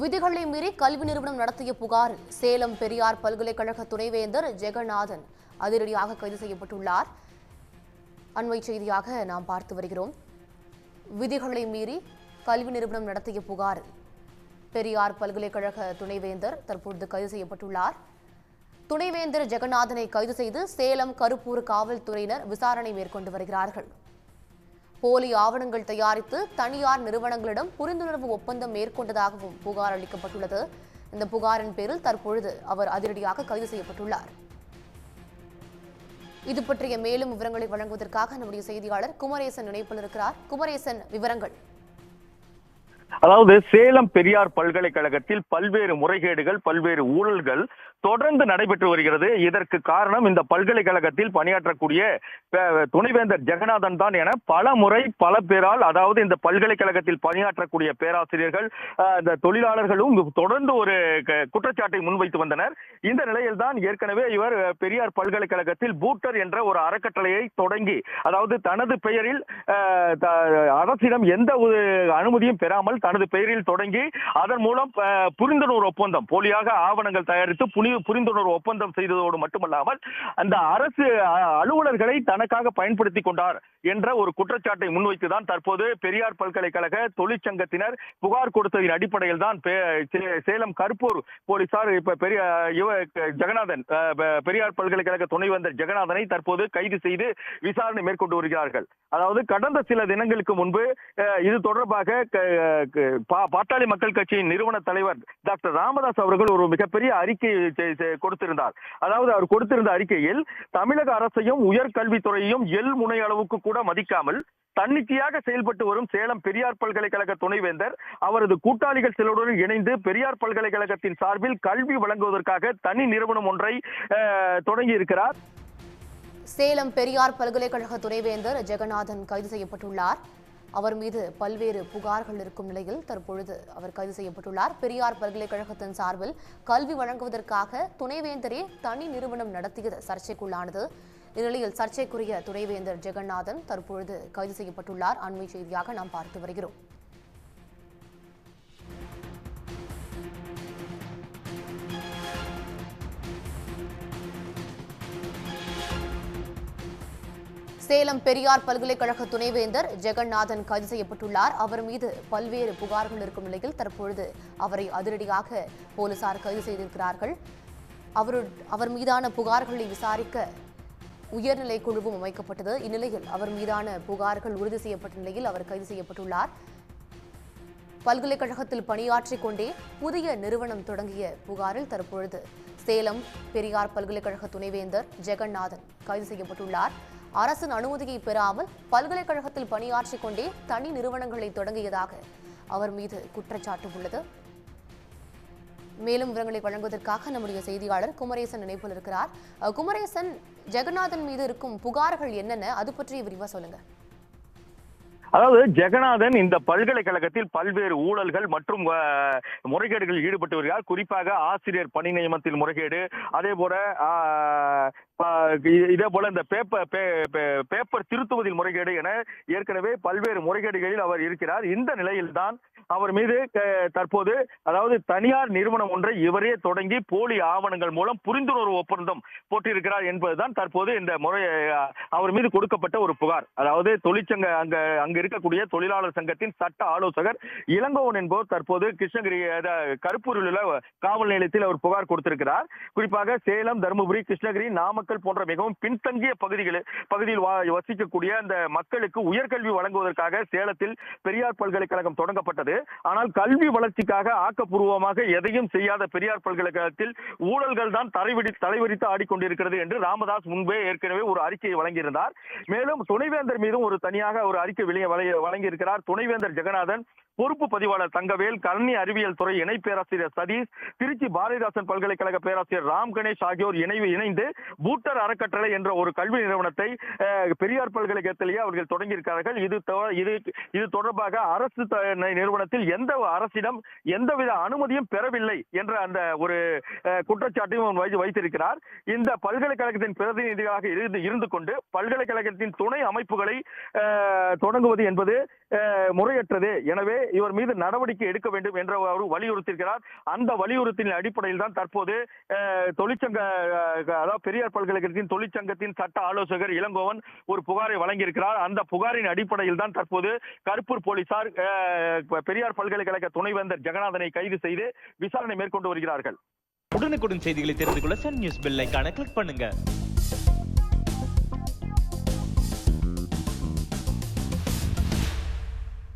விதிகளை மீறி கல்வி நிறுவனம் நடத்திய புகாரில் சேலம் பெரியார் பல்கலைக்கழக துணைவேந்தர் ஜெகநாதன் அதிரடியாக கைது செய்யப்பட்டுள்ளார். அண்மை செய்தியாக நாம் பார்த்து வருகிறோம். விதிகளை மீறி கல்வி நிறுவனம் நடத்திய புகாரில் பெரியார் பல்கலைக்கழக துணைவேந்தர் தற்பொழுது கைது செய்யப்பட்டுள்ளார். துணைவேந்தர் ஜெகநாதனை கைது செய்து சேலம் கருப்பூர் காவல்துறையினர் விசாரணை மேற்கொண்டு வருகிறார்கள். போலி ஆவணங்கள் தயாரித்து தனியார் நிறுவனங்களிடம் புரிந்துணர்வு ஒப்பந்தம் மேற்கொண்டதாகவும் புகார் அளிக்கப்பட்டுள்ளது. இந்த புகாரின் பேரில் தற்பொழுது அவர் அதிரடியாக கைது செய்யப்பட்டுள்ளார். இது பற்றிய மேலும் விவரங்களை வழங்குவதற்காக நம்முடைய செய்தியாளர் குமரேசன் இணைப்பில் இருக்கிறார். குமரேசன் விவரங்கள். அதாவது சேலம் பெரியார் பல்கலைக்கழகத்தில் பல்வேறு முறைகேடுகள் பல்வேறு ஊழல்கள் தொடர்ந்து நடைபெற்று வருகிறது. இதற்கு காரணம் இந்த பல்கலைக்கழகத்தில் பணியாற்றக்கூடிய துணைவேந்தர் ஜெகநாதன் தான் என பல முறை பல பேரால் அதாவது இந்த பல்கலைக்கழகத்தில் பணியாற்றக்கூடிய பேராசிரியர்கள் இந்த தொழிலாளர்களும் தொடர்ந்து ஒரு குற்றச்சாட்டை முன்வைத்து வந்தனர். இந்த நிலையில் தான் ஏற்கனவே இவர் பெரியார் பல்கலைக்கழகத்தில் பூட்டர் என்ற ஒரு அறக்கட்டளையை தொடங்கி அதாவது தனது பெயரில் அரசிடம் எந்த ஒரு அனுமதியும் பெறாமல் தனது பெயரில் தொடங்கி அதன் மூலம் புரிந்துணர்வு ஒப்பந்தம் போலியாக ஆவணங்கள் தயாரித்து புனி புரிந்துணர்வு ஒப்பந்தம் செய்ததோடு மட்டுமல்லாமல் அந்த அரசு அலுவலர்களை தனக்காக பயன்படுத்தி கொண்டார் என்ற ஒரு குற்றச்சாட்டை முன்வைத்துதான் தற்போது பெரியார் பல்கலைக்கழக தொழிற்சங்கத்தினர் புகார் கொடுத்ததின் அடிப்படையில் தான் சேலம் கருப்பூர் போலீசார் இப்ப பெரிய இவ ஜெகநாதன் பெரியார் பல்கலைக்கழக துணைவேந்தர் ஜெகநாதனை தற்போது கைது செய்து விசாரணை மேற்கொண்டு வருகிறார்கள். அதாவது கடந்த சில தினங்களுக்கு முன்பு இது தொடர்பாக பாட்டாளி மக்கள் கட்சியின் நிறுவன தலைவர் டாக்டர் ராமதாஸ் அவர்கள் ஒரு மிகப்பெரிய அறிக்கை கொடுத்திருந்தார். அதாவது அவர் கொடுத்திருந்த அறிக்கையில் தமிழக அரசையும் உயர்கல்வித்துறையையும் எல் முனை அளவுக்கு கூட மதிக்காமல் தன்னிச்சையாக செயல்பட்டு வரும் சேலம் பெரியார் பல்கலைக்கழக துணைவேந்தர் அவரது கூட்டாளிகள் சிலருடன் இணைந்து பெரியார் பல்கலைக்கழகத்தின் சார்பில் கல்வி வழங்குவதற்காக தனி நிறுவனம் ஒன்றை அஹ், தொடங்கி இருக்கிறார் சேலம் பெரியார் பல்கலைக்கழக துணைவேந்தர் ஜெகநாதன் கைது செய்யப்பட்டுள்ளார். அவர் மீது பல்வேறு புகார்கள் இருக்கும் நிலையில் தற்பொழுது அவர் கைது செய்யப்பட்டுள்ளார். பெரியார் பல்கலைக்கழகத்தின் சார்பில் கல்வி வழங்குவதற்காக துணைவேந்தரே தனி நிறுவனம் நடத்தியது சர்ச்சைக்குள்ளானது. இந்நிலையில் சர்ச்சைக்குரிய துணைவேந்தர் ஜெகநாதன் தற்பொழுது கைது செய்யப்பட்டுள்ளார். அண்மை செய்தியாக நாம் பார்த்து வருகிறோம். சேலம் பெரியார் பல்கலைக்கழக துணைவேந்தர் ஜெகநாதன் கைது செய்யப்பட்டுள்ளார். அவர் மீது பல்வேறு புகார்கள் இருக்கும் நிலையில் தற்பொழுது அவரை அதிரடியாக போலீசார் கைது செய்திருக்கிறார்கள். அவரு அவர் மீதான புகார்களை விசாரிக்க உயர்நிலை குழுவும் அமைக்கப்பட்டது. இந்நிலையில் அவர் மீதான புகார்கள் உறுதி செய்யப்பட்ட நிலையில் அவர் கைது செய்யப்பட்டுள்ளார். பல்கலைக்கழகத்தில் பணியாற்றிக் கொண்டே புதிய நிறுவனம் தொடங்கிய புகாரில் தற்பொழுது சேலம் பெரியார் பல்கலைக்கழக துணைவேந்தர் ஜெகநாதன் கைது செய்யப்பட்டுள்ளார். அரசின் அனுமதியை பெறாமல் பல்கலைக்கழகத்தில் பணியாற்றிக் கொண்டே தனி நிறுவனங்களை தொடங்கியதாக அவர் மீது குற்றச்சாட்டு உள்ளது. மேலும் விவரங்களை வழங்குவதற்காக நம்முடைய செய்தியாளர் குமரேசன் இணைப்பில் இருக்கிறார். குமரேசன் ஜெகநாதன் மீது இருக்கும் புகார்கள் என்னென்ன? அது பற்றி விரிவா சொல்லுங்க. அதாவது ஜெகநாதன் இந்த பல்கலைக்கழகத்தில் பல்வேறு ஊழல்கள் மற்றும் முறைகேடுகளில் ஈடுபட்டு வருகிறார். குறிப்பாக ஆசிரியர் பணி நியமனத்தில் முறைகேடு அதே போல இதே போல இந்த பேப்பர் பே- பே- பேப்பர் திருத்துவதில் முறைகேடு என ஏற்கனவே பல்வேறு முறைகேடுகளில் அவர் இருக்கிறார். இந்த நிலையில்தான் அவர் மீது தற்போது அதாவது தனியார் நிறுவனம் ஒன்றை இவரே தொடங்கி போலி ஆவணங்கள் மூலம் புரிந்துணர்வு ஒப்பந்தம் போட்டிருக்கிறார் என்பதுதான் தற்போது இந்த முறை அவர் மீது கொடுக்கப்பட்ட ஒரு புகார். அதாவது தொழிற்சங்க அங்க அங்கு இருக்கக்கூடிய தொழிலாளர் சங்கத்தின் சட்ட ஆலோசகர் இளங்கோவன் என்பவர் தற்போது கிருஷ்ணகிரி கருப்பூரில் உள்ள காவல் நிலையத்தில் அவர் புகார் கொடுத்திருக்கிறார். குறிப்பாக சேலம் தருமபுரி கிருஷ்ணகிரி நாமக்கல் போன்ற மிகவும் பின்தங்கிய பகுதிகளில் பகுதியில் வசிக்கக்கூடிய அந்த மக்களுக்கு உயர்கல்வி வழங்குவதற்காக சேலத்தில் பெரியார் பல்கலைக்கழகம் தொடங்கப்பட்டது. ஆனால் கல்வி வளர்ச்சிக்காக ஆக்கப்பூர்வமாக எதையும் செய்யாத பெரியார் பல்கலைக்கழகத்தில் ஊழல்கள் தான் தலைவிடி தலைவிரித்து ஆடிக்கொண்டிருக்கிறது என்று ராமதாஸ் முன்பே ஏற்கனவே ஒரு அறிக்கையை வழங்கியிருந்தார். மேலும் துணைவேந்தர் மீதும் ஒரு தனியாக ஒரு அறிக்கை வெளியே வழங்கி- வழங்கியிருக்கிறார். துணைவேந்தர் ஜெகநாதன் பொறுப்பு பதிவாளர் தங்கவேல் கல்வி அறிவியல் துறை இணை பேராசிரியர் சதீஷ் திருச்சி பாரதிதாசன் பல்கலைக்கழக பேராசிரியர் ராம் கணேஷ் ஆகியோர் இணைவு இணைந்து பூட்டர் அறக்கட்டளை என்ற ஒரு கல்வி நிறுவனத்தை பெரியார் பல்கலைக்கழகத்திலேயே அவர்கள் தொடங்கியிருக்கிறார்கள். இது தொ- இது இது தொடர்பாக அரசு த- நிறுவனத்தில் எந்த அரசிடம் எந்தவித அனுமதியும் பெறவில்லை என்ற அந்த ஒரு குற்றச்சாட்டையும் வைத்திருக்கிறார். இந்த பல்கலைக்கழகத்தின் பிரதிநிதியாக இருந்து இருந்து கொண்டு பல்கலைக்கழகத்தின் துணை அமைப்புகளை தொடங்குவது என்பது முறையற்றது. எனவே இவர் மீது நடவடிக்கை எடுக்க வேண்டும் என்ற அவர் வலியுறுத்தியிருக்கிறார். அந்த வலியுறுத்தின் அடிப்படையில் தான் தற்போது தொழிற்சங்க அதாவது பெரியார் பல்கலைக்கழகத்தின் தொழிற்சங்கத்தின் சட்ட ஆலோசகர் இளங்கோவன் ஒரு புகாரை வழங்கியிருக்கிறார். அந்த புகாரின் அடிப்படையில் தான் தற்போது கருப்பூர் போலீசார் பெரியார் பல்கலைக்கழக துணைவேந்தர் ஜெகநாதனை கைது செய்து விசாரணை மேற்கொண்டு வருகிறார்கள். உடனுக்குடன் செய்திகளை தெரிந்து கொள்ள சன் நியூஸ் பெல் ஐக்கான கிளிக் பண்ணுங்க.